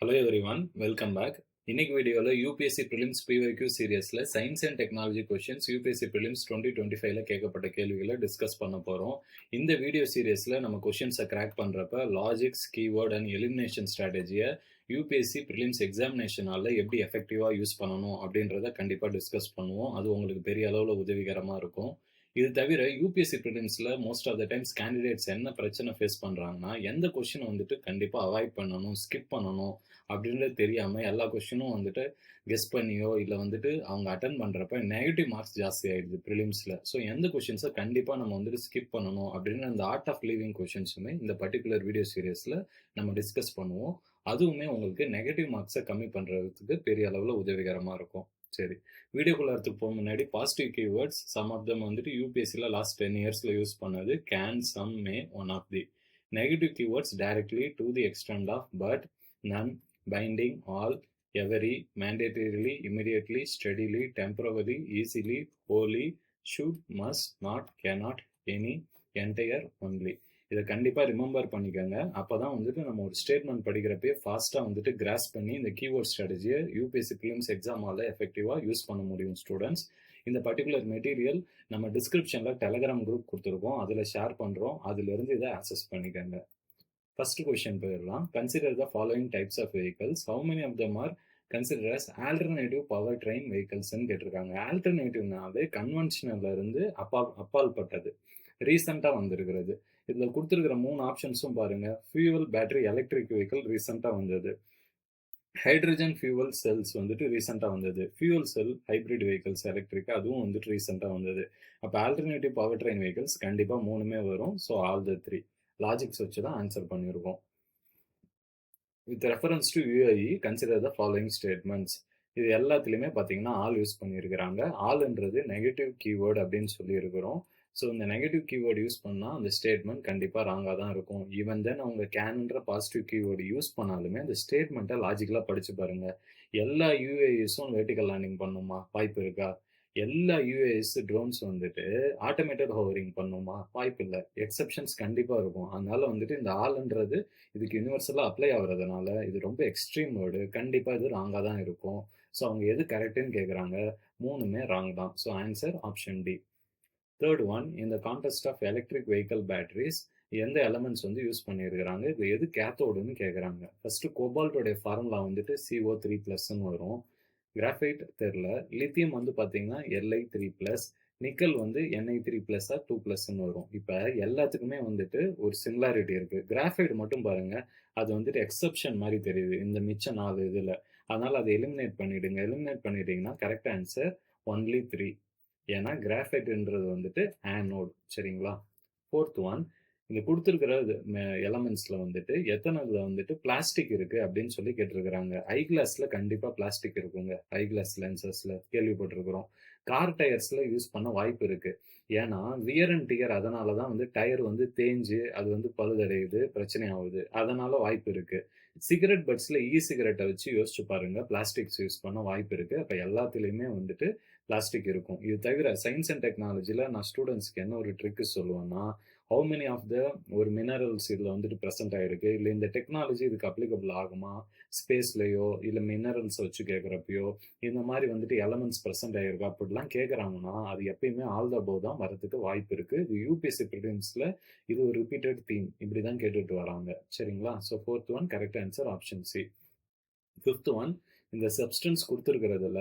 Hello everyone welcome back இன்னைக்கு வீடியோவில் UPSC prelims PYQ சீரியஸில் science and technology questions UPSC prelims twenty twenty ஃபைவ்ல கேட்கப்பட்ட கேள்விகளை discuss பண்ண போகிறோம் இந்த வீடியோ சீரியஸில் நம்ம கொஷின்ஸை கிராக் பண்ணுறப்ப லாஜிக்ஸ் கீவேர்ட் அண்ட் எலிமினேஷன் ஸ்ட்ராட்டஜியை யூபிஎஸ்சி ப்ரிலிம்ஸ் எக்ஸாமினேஷனால எப்படி எஃபெக்டிவாக யூஸ் பண்ணணும் அப்படின்றத கண்டிப்பாக டிஸ்கஸ் பண்ணுவோம். அது உங்களுக்கு பெரிய அளவில் உதவிகரமாக இருக்கும். இது தவிர UPSC ப்ரிலிம்ஸில் most of the times candidates என்ன பிரச்சனை ஃபேஸ் பண்ணுறாங்கன்னா எந்த கொஷினை வந்துட்டு கண்டிப்பாக அவாய்ட் பண்ணணும் ஸ்கிப் பண்ணணும் அப்படின்றது தெரியாமல் எல்லா கொஷினும் வந்துட்டு கெஸ் பண்ணியோ இல்லை வந்துட்டு அவங்க அட்டன் பண்ணுறப்ப நெகட்டிவ் மார்க்ஸ் ஜாஸ்தி ஆகிடுது ப்ரிலிம்ஸில் ஸோ எந்த கொஷின்ஸை கண்டிப்பாக நம்ம வந்துட்டு ஸ்கிப் பண்ணணும் அப்படின்னு அந்த ஆர்ட் ஆஃப் லிவிங் கொஷின்ஸுமே இந்த பர்டிகுலர் வீடியோ சீரியஸில் நம்ம டிஸ்கஸ் பண்ணுவோம். அதுவுமே உங்களுக்கு நெகட்டிவ் மார்க்ஸை கம்மி பண்ணுறதுக்கு பெரிய அளவில் உதவிகரமாக இருக்கும். சரி. வீடியோக்குள்ள எடுத்துக்கு போக முன்னாடி positive keywords some of them வந்துட்டு யூபிஎஸ்சியில் லாஸ்ட் டென் இயர்ஸில் யூஸ் பண்ணது can some may one of the negative keywords directly to the extent of but none binding all every mandatorily immediately steadily temporary easily wholly should must not cannot any entire only இதை கண்டிப்பாக remember பண்ணிக்கோங்க. அப்போ தான் வந்துட்டு நம்ம ஒரு statement படிக்கிறப்பே ஃபாஸ்ட்டாக வந்துட்டு கிராஸ் பண்ணி இந்த கீவேர்ட் ஸ்ட்ராட்டஜியை யூபிஎஸ்சி பிஎம்ஸ் எக்ஸாமால் எஃபெக்டிவாக யூஸ் பண்ண முடியும் ஸ்டூடெண்ட்ஸ் இந்த பர்டிகுலர் மெட்டீரியல் நம்ம டிஸ்கிரிப்ஷனில் டெலகிராம் குரூப் கொடுத்துருக்கோம். அதில் ஷேர் பண்ணுறோம் அதுலேருந்து இதை ஆக்சஸ் பண்ணிக்கோங்க. ஃபர்ஸ்ட் கொஷின் போயிடலாம். Consider the following types of vehicles how many of them are consider as alternative power train வெஹிக்கல்ஸ்ன்னு கேட்டிருக்காங்க. ஆல்டர்னேட்டிவ்னாவே கன்வென்ஷனல்ல இருந்து அப்பால் அப்பால் பட்டது ரீசெண்டாக வந்திருக்கிறது. இதில் கொடுத்துருக்கிற மூணு ஆப்ஷன்ஸும் பாருங்க. ஃபியூவல் பேட்டரி எலக்ட்ரிக் வெஹிக்கிள் ரீசெண்டாக வந்தது. ஹைட்ரஜன் ஃபியூவல் செல்ஸ் வந்துட்டு ரீசெண்டாக வந்தது. Fuel cell hybrid vehicles electric அதுவும் வந்துட்டு ரீசெண்டாக வந்தது. அப்போ ஆல்டர்னேட்டிவ் பவர் ட்ரெயின் வெஹிக்கிள்ஸ் கண்டிப்பாக மூணுமே வரும். So all the three logics வச்சு தான் ஆன்சர் பண்ணியிருக்கோம் with reference to UIE consider the following statements இது எல்லாத்துலேயுமே பார்த்தீங்கன்னா ஆல் யூஸ் பண்ணியிருக்கிறாங்க ஆல்ன்றது நெகட்டிவ் கீவேர்டு அப்படின்னு சொல்லியிருக்கிறோம். ஸோ இந்த நெகட்டிவ் கீவேர்டு யூஸ் பண்ணால் அந்த ஸ்டேட்மெண்ட் கண்டிப்பாக ராங்காக தான் இருக்கும். ஈவன் தென் அவங்க கேனுன்ற பாசிட்டிவ் கீவேர்டு யூஸ் பண்ணாலுமே அந்த ஸ்டேட்மெண்ட்டை லாஜிக்கலாக படித்து பாருங்கள் எல்லா யூஏஎஸும் வெர்டிக்கல் லேண்டிங் பண்ணுமா? வாய்ப்பு இருக்கா? எல்லா யூஏஎஸ் ட்ரோன்ஸ் வந்துட்டு ஆட்டோமேட்டட் ஹோவரிங் பண்ணுமா? வாய்ப்பு இல்லை. எக்ஸப்ஷன்ஸ் கண்டிப்பாக இருக்கும். அதனால வந்துட்டு இந்த ஆளுன்றது இதுக்கு யூனிவர்சலாக அப்ளை ஆகுறதுனால இது ரொம்ப எக்ஸ்ட்ரீம் வேர்டு கண்டிப்பாக இது ராங்காக தான் இருக்கும். ஸோ அவங்க எது கரெக்டுன்னு கேட்குறாங்க மூணுமே ராங் தான். So answer option D third one இந்த contest of electric vehicle batteries எந்த எலமெண்ட்ஸ் வந்து யூஸ் பண்ணியிருக்கிறாங்க? இது எது கேத்தோடுன்னு கேட்குறாங்க ஃபர்ஸ்ட் கோபால்ட்டோடைய ஃபார்முலா வந்துட்டு சிஓ த்ரீ ப்ளஸ்ன்னு வரும். கிராஃபைட் தெரில லித்தியம் வந்து பார்த்தீங்கன்னா எல்ஐ த்ரீ ப்ளஸ் நிக்கல் வந்து என்ஐ த்ரீ ப்ளஸ்ஸாக டூ ப்ளஸ்ன்னு வரும். இப்போ எல்லாத்துக்குமே வந்துட்டு ஒரு சிமிலாரிட்டி இருக்குது கிராஃபைட் மட்டும் பாருங்கள் அது வந்துட்டு எக்ஸப்ஷன் மாதிரி தெரியுது. இந்த மிச்ச நாலு இதில். அதனால் அதை எலிமினேட் பண்ணிவிடுங்க எலிமினேட் பண்ணிட்டீங்கன்னா கரெக்ட் ஆன்சர் ஒன்லி த்ரீ ஏன்னா கிராஃபைட்ன்றது வந்துட்டு ஆனோட் சரிங்களா? ஃபோர்த் ஒன் இந்த கொடுத்துருக்கிற எலமெண்ட்ஸில் வந்துட்டு எத்தனை இதில் வந்துட்டு பிளாஸ்டிக் இருக்குது அப்படின்னு சொல்லி கேட்டிருக்கிறாங்க. ஐ கிளாஸில் கண்டிப்பாக பிளாஸ்டிக் இருக்குங்க. ஐ கிளாஸ் லென்சஸில் கேள்விப்பட்டிருக்கிறோம். கார் டயர்ஸில் யூஸ் பண்ண வாய்ப்பு இருக்குது ஏன்னா வியர் அண்ட் டியர் அதனால தான் வந்து டயர் வந்து தேஞ்சு அது வந்து பழுதடையுது பிரச்சனை ஆகுது அதனால வாய்ப்பு இருக்குது சிகரெட் பட்ஸில் இ சிகரெட்டை வச்சு யோசிச்சு பாருங்க. பிளாஸ்டிக்ஸ் யூஸ் பண்ண வாய்ப்பு இருக்குது அப்போ எல்லாத்துலேயுமே வந்துட்டு பிளாஸ்டிக் இருக்கும். இது தவிர சயின்ஸ் அண்ட் டெக்னாலஜியில் நான் ஸ்டூடெண்ட்ஸ்க்கு என்ன ஒரு ட்ரிக்கு சொல்லுவேன்னா ஹவு மெனி ஆஃப் த ஒரு மினரல்ஸ் இதில் வந்துட்டு ப்ரெசென்ட் ஆகிருக்கு இல்லை இந்த டெக்னாலஜி இதுக்கு அப்ளிகபிள் ஆகுமா? ஸ்பேஸ்லையோ இல்லை மினரல்ஸ் வச்சு கேட்குறப்பையோ இந்த மாதிரி வந்துட்டு எலமெண்ட்ஸ் ப்ரெசென்ட் ஆகிருக்கு அப்படிலாம் கேட்குறாங்கன்னா அது எப்பயுமே ஆல் த போ தான் வரதுக்கு வாய்ப்பு இருக்குது இது யூபிஎஸ்சி ப்ரிலிம்ஸில் இது ஒரு ரிப்பீட்டட் தீம் இப்படி தான் கேட்டுட்டு வராங்க. சரிங்களா? So fourth one correct answer option C fifth one இந்த சப்ஸ்டன்ஸ் கொடுத்துருக்கிறதுல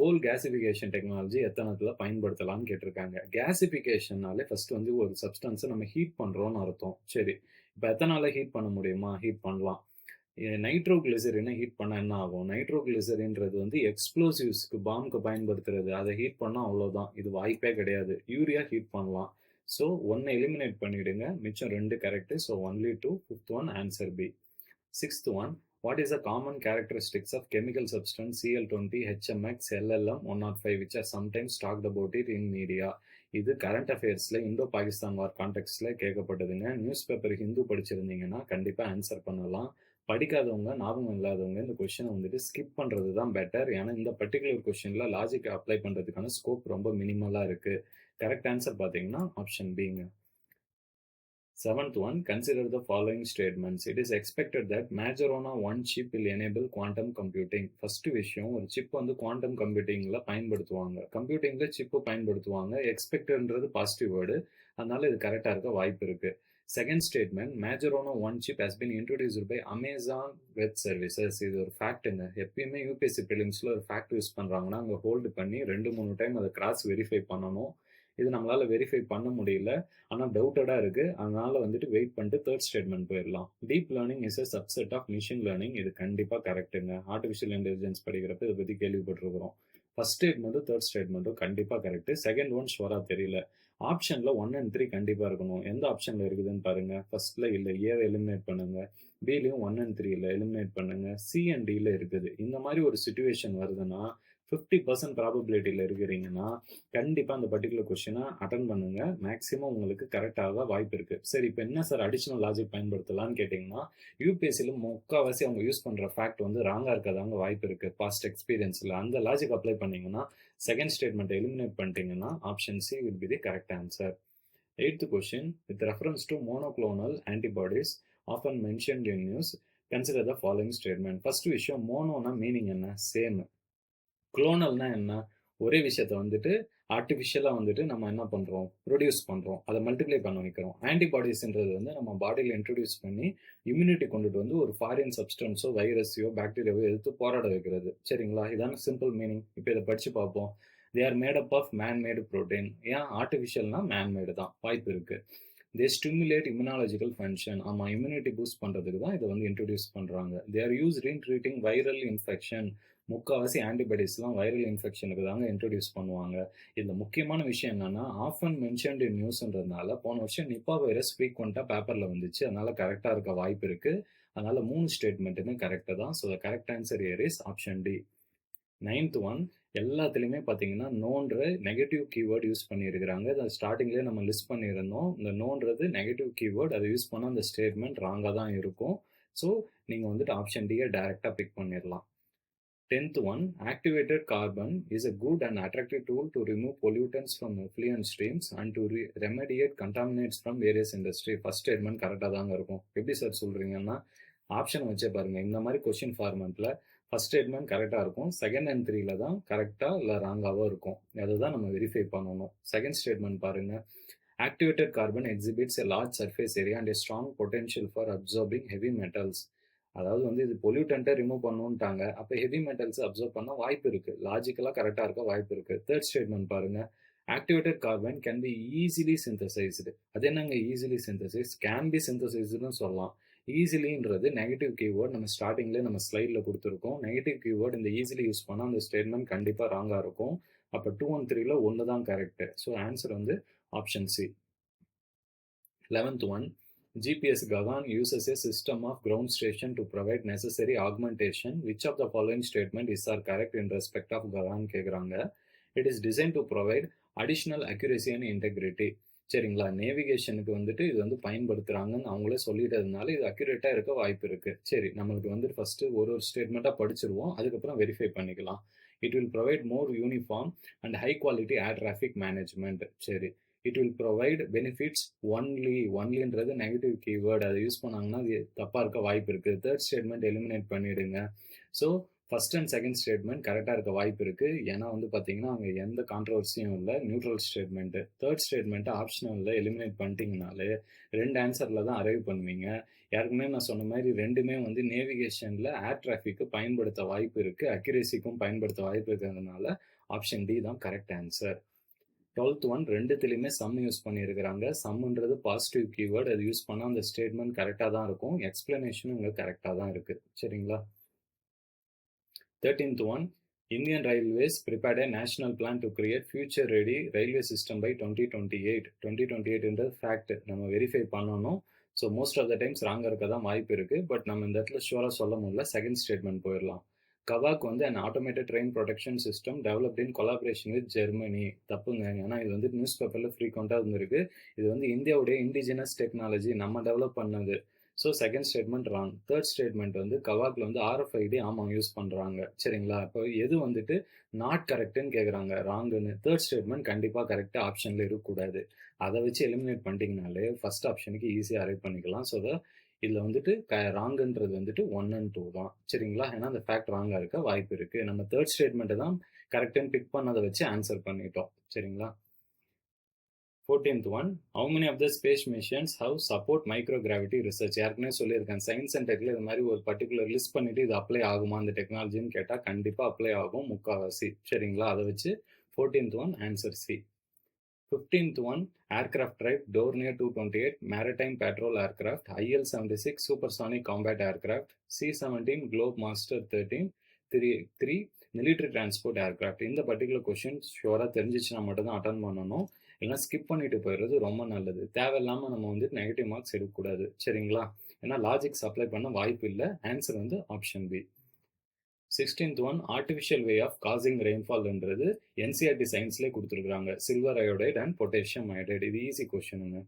கோல் கேசிஃபிகேஷன் டெக்னாலஜி எத்தனத்தில் பயன்படுத்தலாம்னு கேட்டிருக்காங்க. கேசிஃபிகேஷன்னாலே ஃபர்ஸ்ட் வந்து ஒரு சப்ஸ்டன்ஸை நம்ம ஹீட் பண்ணுறோம்னு அர்த்தம். சரி. இப்போ எத்தனால ஹீட் பண்ண முடியுமா? ஹீட் பண்ணலாம். நைட்ரோகிளிசரினை ஹீட் பண்ணால் என்ன ஆகும்? நைட்ரோகிளிசரின்றது வந்து எக்ஸ்ப்ளோசிவ்ஸ்க்கு பாம்புக்கு பயன்படுத்துறது. அதை ஹீட் பண்ணால் அவ்வளோதான் இது வாய்ப்பே கிடையாது. யூரியா ஹீட் பண்ணலாம். ஸோ ஒன்னை எலிமினேட் பண்ணிவிடுங்க மிச்சம் ரெண்டு correct so only two fifth one answer B sixth one what is the common characteristics of chemical substance CL twenty HMX LLM one naught five which are sometimes talked about it in media இது current அஃபேர்ஸில் இந்தோ Pakistan war கான்டெக்ட்ஸில் கேட்கப்பட்டதுங்க. News paper Hindu படிச்சிருந்தீங்கன்னா கண்டிப்பாக answer பண்ணலாம். படிக்காதவங்க ஞாபகம் இல்லாதவங்க இந்த கொஷினை வந்துட்டு ஸ்கிப் பண்ணுறது தான் பெட்டர் ஏன்னா இந்த பர்டிகுலர் கொஷினில் லாஜிக் அப்ளை பண்ணுறதுக்கான ஸ்கோப் ரொம்ப மினிமலாக இருக்குது கரெக்ட் ஆன்சர் பார்த்தீங்கன்னா ஆப்ஷன் பிங்க Seventh one, consider the following statements. It is expected that Majorana one chip will enable quantum computing first விஷயம் ஒரு சிப் வந்து குவாண்டம் கம்ப்யூட்டிங்ல பயன்படுத்துவாங்க. கம்ப்யூட்டிங்ல சிப்பு பயன்படுத்துவாங்க. எக்ஸ்பெக்டட்ன்றது பாசிட்டிவ் வேர்டு அதனால இது கரெக்டா இருக்க வாய்ப்பு இருக்கு. Second statement Majorana one chip has been introduced by Amazon web services இது ஒரு ஃபேக்ட்டுங்க எப்பயுமே யூபிஎஸ்சி பிலிம்ஸில் ஒரு ஃபேக்ட் யூஸ் பண்ணுறாங்கன்னா அங்கே ஹோல்டு பண்ணி ரெண்டு மூணு டைம் அதை கிராஸ் வெரிஃபை பண்ணணும். இது நம்மளால வெரிஃபை பண்ண முடியல. ஆனால் டவுட்டடாக இருக்கு. அதனால வந்துட்டு வெயிட் பண்ணிட்டு தேர்ட் ஸ்டேட்மெண்ட் போயிடலாம். Deep learning is a subset of machine learning இது கண்டிப்பாக கரெக்டுங்க ஆர்டிஃபிஷியல் இன்டெலிஜென்ஸ் படிக்கிறப்ப இதை பற்றி கேள்விப்பட்டிருக்கிறோம். ஃபர்ஸ்ட் ஸ்டேட்மெண்ட்டும் தேர்ட் ஸ்டேட்மெண்ட்டும் கண்டிப்பாக கரெக்ட் செகண்ட் ஒன் ஷுவராக தெரியல. ஆப்ஷனில் ஒன் அண்ட் த்ரீ கண்டிப்பாக இருக்கணும். எந்த ஆப்ஷனில் இருக்குதுன்னு பாருங்க. ஃபர்ஸ்ட்ல இல்லை. ஏவை எலிமினேட் பண்ணுங்க. பிலையும் ஒன் அண்ட் த்ரீல எலிமினேட் பண்ணுங்க. சி அண்ட் டியில் இருக்குது. இந்த மாதிரி ஒரு சுச்சுவேஷன் வருதுன்னா ஃபிஃப்டி பர்சன்ட் ப்ராபபிலிட்டியில் இருக்கிறீங்கன்னா கண்டிப்பாக அந்த பர்டிகுலர் கொஷினை அட்டன் பண்ணுங்க. மேக்ஸிமம் உங்களுக்கு கரெக்டாக வாய்ப்பு இருக்கு. சரி இப்போ என்ன சார் அடிஷனல் லாஜிக் பயன்படுத்தலாம்னு கேட்டிங்கன்னா யூபிஎஸ்சியில் முக்கால்வாசி அவங்க யூஸ் பண்ணுற ஃபேக்ட் வந்து ராங்காக இருக்கிறதாங்க வாய்ப்பு இருக்கு. பாஸ்ட் எக்ஸ்பீரியன்ஸில் அந்த லாஜிக் அப்ளை பண்ணீங்கன்னா செகண்ட் ஸ்டேட்மெண்ட் எலிமினேட் பண்ணிட்டீங்கன்னா option C will be the correct answer eighth question with reference to monoclonal antibodies often mentioned in news consider the following statement first விஷயம் மோனோனா மீனிங் என்ன? சேம் குளோனல்னா என்ன? ஒரே விஷயத்த வந்துட்டு ஆர்டிஃபிஷியலாக வந்துட்டு நம்ம என்ன பண்ணுறோம் ப்ரொடியூஸ் பண்ணுறோம் அதை மல்டிப்ளை பண்ண வைக்கிறோம். ஆன்டிபாடிஸ்ன்றது வந்து நம்ம பாடியில் இன்ட்ரடியூஸ் பண்ணி இம்யூனிட்டி கொண்டுட்டு வந்து ஒரு ஃபாரின் சப்ஸ்டன்ஸோ வைரஸையோ பாக்டீரியாவோ எடுத்து போராட வைக்கிறது. சரிங்களா? இதான சிம்பிள் மீனிங் இப்போ இதை படித்து பார்ப்போம். They are made up of manmade protein ஏன்? ஆர்டிஃபிஷியல்னா மேன்மேடு தான். வாய்ப்பு இருக்குது தே ஸ்டிமுலேட் இம்யூனாலஜிக்கல் ஃபங்க்ஷன் ஆமாம் இம்யூனிட்டி பூஸ்ட் பண்ணுறதுக்கு தான் இதை வந்து இன்ட்ரடியூஸ் பண்ணுறாங்க they are use in treating viral infection முக்கால்வாசி ஆன்டிபயோட்டிக்ஸ்லாம் வைரல் இன்ஃபெக்ஷனுக்கு தாங்க இன்ட்ரடியூஸ் பண்ணுவாங்க. இதில் முக்கியமான விஷயம் என்னன்னா ஆஃபன் மென்ஷன்டு நியூஸ்ன்றதுனால போன வருஷம் நிப்பா வைரஸ் ஃப்ரீக்வெண்ட்டாக பேப்பரில் வந்துச்சு. அதனால கரெக்டாக இருக்க வாய்ப்பு இருக்கு. அதனால மூணு ஸ்டேட்மெண்ட்டுமே கரெக்டாக தான். So correct answer here is option D ninth one எல்லாத்துலேயுமே பார்த்தீங்கன்னா நோன்ற நெகட்டிவ் கீவேர்ட் யூஸ் பண்ணியிருக்கிறாங்க. அதை ஸ்டார்டிங்லேயே நம்ம லிஸ்ட் பண்ணியிருந்தோம். இந்த நோன்றது நெகட்டிவ் கீவேர்டு அதை யூஸ் பண்ணால் அந்த ஸ்டேட்மெண்ட் ராங்காக தான் இருக்கும். ஸோ நீங்கள் வந்துட்டு ஆப்ஷன் டியை டைரெக்டாக பிக் பண்ணிடலாம். Tenth one activated carbon is a good and attractive tool to remove pollutants from effluent streams and to remediate contaminants from various industry first statement கரெக்டாக தாங்க இருக்கும். எப்படி சார் சொல்கிறீங்கன்னா ஆப்ஷன் வச்சே பாருங்கள் இந்த மாதிரி கொஸ்டின் ஃபார்மெண்ட்டில் ஃபர்ஸ்ட் ஸ்டேட்மெண்ட் கரெக்டாக இருக்கும். செகண்ட் அண்ட் த்ரீல தான் கரெக்டாக இல்லை ராங்காவோ இருக்கும். அதுதான் நம்ம வெரிஃபை பண்ணணும். செகண்ட் ஸ்டேட்மெண்ட் பாருங்க. Activated carbon exhibits a large surface area and a strong potential for absorbing heavy metals அதாவது வந்து இது பொல்யூட்டன்ட்டை ரிமூவ் பண்ணுன்ட்டாங்க. அப்போ ஹெவி மெட்டல்ஸ் அப்சர்வ் பண்ண வாய்ப்பு இருக்கு. லாஜிக்கலாக கரெக்டாக இருக்க வாய்ப்பு இருக்கு. தேர்ட் ஸ்டேட்மெண்ட் பாருங்க. Activated carbon can be easily synthesized அது என்னங்க ஈஸிலி சிந்தசைஸ் கேன் பி சிந்தசைஸ்டுன்னு சொல்லலாம். ஈஸிலின்றது நெகட்டிவ் கீவேர்ட் நம்ம ஸ்டார்டிங்லேயே நம்ம ஸ்லைடில் கொடுத்துருக்கோம் நெகட்டிவ் கீவேர்ட் இந்த ஈஸிலி யூஸ் பண்ணால் அந்த ஸ்டேட்மெண்ட் கண்டிப்பாக ராங்காக இருக்கும் அப்போ டூ ஒன் த்ரீல ஒன்று தான் கரெக்ட் ஸோ ஆன்சர் வந்து option C eleventh one GPS Gagan uses a system of ground station to provide necessary augmentation. Which of the following statement is are correct in respect of Gagan கேக்குறாங்க It is designed to provide additional accuracy and integrity. சரிங்களா? நேவிகேஷனுக்கு வந்துட்டு இது வந்து பயன்படுத்துகிறாங்கன்னு அவங்களே சொல்லிட்டதுனால இது அக்யூரேட்டாக இருக்க வாய்ப்பு இருக்குது சரி நம்மளுக்கு வந்துட்டு ஃபஸ்ட்டு ஒரு ஒரு ஸ்டேட்மெண்ட்டாக படிச்சிருவோம். அதுக்கப்புறம் வெரிஃபை பண்ணிக்கலாம். It will provide more uniform and high quality air traffic management சரி it will provide benefits only ஒன்லின்றது negative keyword அதை யூஸ் பண்ணாங்கன்னா அது தப்பாக இருக்க வாய்ப்பு இருக்குது தேர்ட் ஸ்டேட்மெண்ட் எலிமினேட் பண்ணிடுங்க. So first and second statement கரெக்டாக இருக்க வாய்ப்பு இருக்குது ஏன்னா வந்து பார்த்தீங்கன்னா அங்கே எந்த கான்ட்ரவர்சியும் இல்லை. நியூட்ரல் ஸ்டேட்மெண்ட்டு தேர்ட் ஸ்டேட்மெண்ட்டை ஆப்ஷனலில் எலிமினேட் பண்ணிட்டீங்கனாலே ரெண்டு ஆன்சரில் தான் அரைவ் பண்ணுவீங்க. யாருக்குமே நான் சொன்ன மாதிரி ரெண்டுமே வந்து நேவிகேஷனில் ஏர் டிராஃபிக்கு பயன்படுத்த வாய்ப்பு இருக்குது அக்யூரேசிக்கும் பயன்படுத்த வாய்ப்பு இருக்கிறதுனால ஆப்ஷன் டி தான் கரெக்ட் ஆன்சர் டுவெல்த் ஒன் ரெண்டுத்துலேயுமே சம் யூஸ் பண்ணியிருக்கிறாங்க. சம்ன்றது பாசிட்டிவ் கீவேர்டு அது யூஸ் பண்ணால் அந்த ஸ்டேட்மெண்ட் கரெக்டாக தான் இருக்கும். எக்ஸ்பிளனேஷனும் இங்கே கரெக்டாக தான் இருக்குது சரிங்களா? Thirteenth one Indian railways prepared a national plan to create future ready railway system by twenty twenty eight twenty twenty எயிட்ன்றது fact நம்ம வெரிஃபை பண்ணணும். So most of the times ராங்காக இருக்க தான் வாய்ப்பு இருக்குது பட் நம்ம இந்த இடத்துல ஷுவராக சொல்ல முடியல. செகண்ட் ஸ்டேட்மெண்ட் போயிடலாம். கவாக் வந்து and automated train production system developed in collaboration with Germany தப்புங்க. ஏன்னா இது வந்து நியூஸ் பேப்பரில் ஃப்ரீக்வெண்ட்டாக இருந்திருக்கு. இது வந்து இந்தியாவுடைய இண்டிஜினஸ் டெக்னாலஜி நம்ம டெவலப் பண்ணது. So second statement wrong third statement வந்து கவாக்ல வந்து ஆர்எஃப்ஐடி ஆமாம் யூஸ் பண்ணுறாங்க சரிங்களா? இப்போ எது வந்துட்டு நாட் கரெக்டுன்னு கேட்குறாங்க ராங்குன்னு தேர்ட் ஸ்டேட்மெண்ட் கண்டிப்பாக கரெக்டாக ஆப்ஷனில் இருக்கக்கூடாது. அதை வச்சு எலிமினேட் பண்ணிட்டீங்கனாலே ஃபர்ஸ்ட் ஆப்ஷனுக்கு ஈஸியாக அரைவ் பண்ணிக்கலாம். ஸோ இதில் வந்துட்டு க ராங்குன்றது வந்துட்டு ஒன் அண்ட் டூ தான். சரிங்களா? ஏன்னா அந்த ஃபேக்ட் ராங்காக இருக்க வாய்ப்பு இருக்குது நம்ம தேர்ட் ஸ்டேட்மெண்ட்டை தான் கரெக்டுன்னு பிக் பண்ணதை வச்சு ஆன்சர் பண்ணிட்டோம். சரிங்களா? Fourteenth one how many of the space missions have support micro gravity research ஏற்கனவே சொல்லியிருக்கேன். சயின்ஸ் அண்ட் டெக்ல இது மாதிரி ஒரு பர்டிகுலர் லிஸ்ட் பண்ணிட்டு இது அப்ளை ஆகுமா? அந்த டெக்னாலஜின்னு கேட்டால் கண்டிப்பாக அப்ளை ஆகும் முக்கால்வாசி சரிங்களா? அதை வச்சு fourteenth one answer C fifteenth one aircraft type Dornier two twenty eight maritime patrol aircraft IL seventy six supersonic combat aircraft C seventeen Globemaster thirteen three three military transport aircraft இந்த particular question ஷுவராக தெரிஞ்சிச்சுன்னா மட்டும் தான் attend பண்ணணும். இல்லைனா skip பண்ணிட்டு போயிடுறது ரொம்ப நல்லது. தேவையில்லாமல் நம்ம வந்து நெகட்டிவ் மார்க்ஸ் எடுக்கக்கூடாது. சரிங்களா? ஏன்னா லாஜிக்ஸ் அப்ளை பண்ண வாய்ப்பு இல்லை. ஆன்சர் வந்து option B sixteenth one artificial way of causing ரெயின்ஃபால்ன்றது NCERT சயின்ஸ்லேயே கொடுத்துருக்குறாங்க. Silver iodide and potassium iodide இது ஈஸி கொஷனுங்க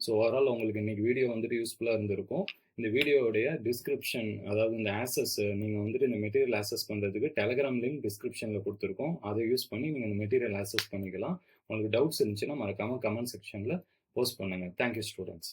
ஸோ ஓவரால் உங்களுக்கு இன்னைக்கு வீடியோ வந்துட்டு யூஸ்ஃபுல்லாக இருந்திருக்கும். இந்த வீடியோவுடைய டிஸ்கிரிப்ஷன் அதாவது இந்த ஆசஸ் நீங்கள் வந்துட்டு இந்த மெட்டீரியல் ஆசஸ் பண்ணுறதுக்கு டெலகிராம் லிங்க் டிஸ்கிரிப்ஷனில் கொடுத்துருக்கோம். அதை யூஸ் பண்ணி நீங்கள் இந்த மெட்டீரியல் ஆசஸ் பண்ணிக்கலாம். உங்களுக்கு டவுட்ஸ் இருந்துச்சுன்னா மறக்காமல் கமெண்ட் செக்ஷனில் போஸ்ட் பண்ணுங்கள் தேங்க்யூ ஸ்டூடெண்ட்ஸ்